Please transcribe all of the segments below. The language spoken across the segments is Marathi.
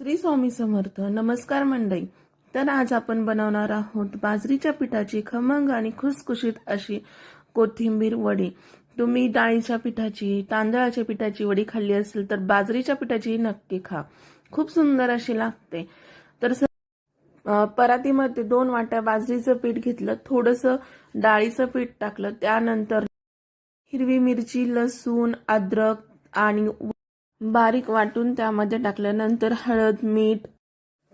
श्री स्वामी समर्थ नमस्कार मंडई तर आज आपण बनवणार आहोत बाजरीच्या पिठाची खमंग आणि खुसखुशीत अशी कोथिंबीर वडी. तुम्ही डाळीच्या पिठाची तांदळाच्या पिठाची वडी खाल्ली असेल तर बाजरीच्या पिठाची नक्की खा. खूप सुंदर अशी लागते. तर परातीमध्ये दोन वाट्या बाजरीचं पीठ घेतलं थोडंसं डाळीचं पीठ टाकलं त्यानंतर हिरवी मिरची लसूण अद्रक आणि बारीक वाटून त्यामध्ये टाकलं. नंतर हळद मीठ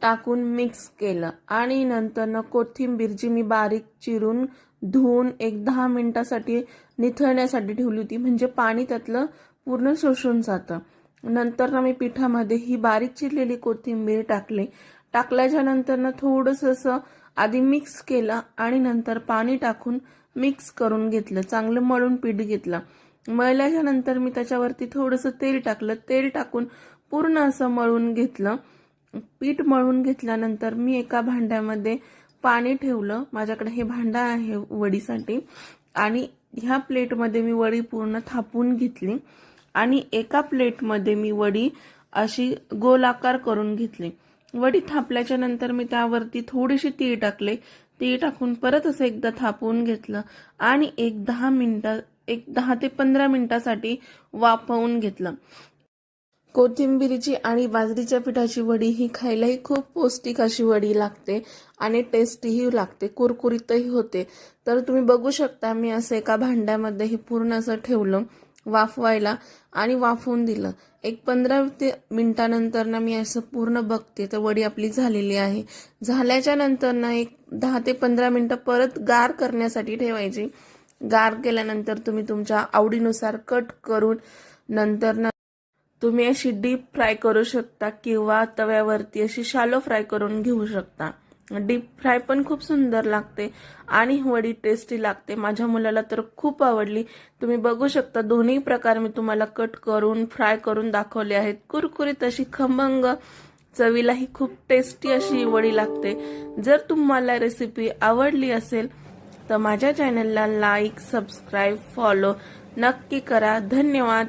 टाकून मिक्स केलं. आणि नंतर कोथिंबीर जी मी बारीक चिरून धुवून एक दहा मिनटासाठी निथळण्यासाठी ठेवली होती. म्हणजे पाणी त्यातलं पूर्ण शोषून जातं. नंतर ना मी पिठामध्ये ही बारीक चिरलेली कोथिंबीर टाकली. टाकल्याच्या नंतर ना थोडंसं असं आधी मिक्स केलं आणि नंतर पाणी टाकून मिक्स करून घेतलं. चांगलं मळून पीठ घेतलं. मळल्याच्या नंतर मी त्याच्यावरती थोडंसं तेल टाकलं. तेल टाकून पूर्ण असं मळून घेतलं. पीठ मळून घेतल्यानंतर मी एका भांड्यामध्ये पाणी ठेवलं. माझ्याकडे हे भांडं आहे वडीसाठी. आणि ह्या प्लेटमध्ये मी वडी पूर्ण थापून घेतली. आणि एका प्लेटमध्ये मी वडी अशी गोलाकार करून घेतली. वडी थापल्याच्या नंतर मी त्यावरती थोडीशी तीळ टाकले. तीळ टाकून परत असं एकदा थापून घेतलं. आणि एक दहा मिनिटं एक दहा ते पंधरा मिनिटासाठी वाफवून घेतलं. कोथिंबिरीची आणि बाजरीच्या पिठाची वडी ही खायलाही खूप पौष्टिक अशी वडी लागते आणि टेस्टीही लागते कुरकुरीतही होते. तर तुम्ही बघू शकता मी असं एका भांड्यामध्ये हे पूर्ण असं ठेवलं वाफवायला आणि वाफवून दिलं. एक पंधरा ते मिनटानंतर ना मी असं पूर्ण बघते तर वडी आपली झालेली आहे. झाल्याच्यानंतर ना एक दहा ते पंधरा मिनटं परत गार करण्यासाठी ठेवायची. गार केल्यानंतर तुम्ही तुमच्या आवडीनुसार कट करून नंतर तुम्ही अशी डीप फ्राय करू शकता किंवा तव्यावरती अशी शालो फ्राय करून घेऊ शकता. डीप फ्राय पण खूप सुंदर लागते आणि वडी टेस्टी लागते. माझ्या मुलाला तर खूप आवडली. तुम्ही बघू शकता दोन्ही प्रकार मी तुम्हाला कट करून फ्राय करून दाखवले आहेत. कुरकुरीत अशी खमंग चवीलाही खूप टेस्टी अशी वडी लागते. जर तुम्हाला रेसिपी आवडली असेल तर माझ्या चॅनलला लाईक सबस्क्राईब फॉलो नक्की करा. धन्यवाद.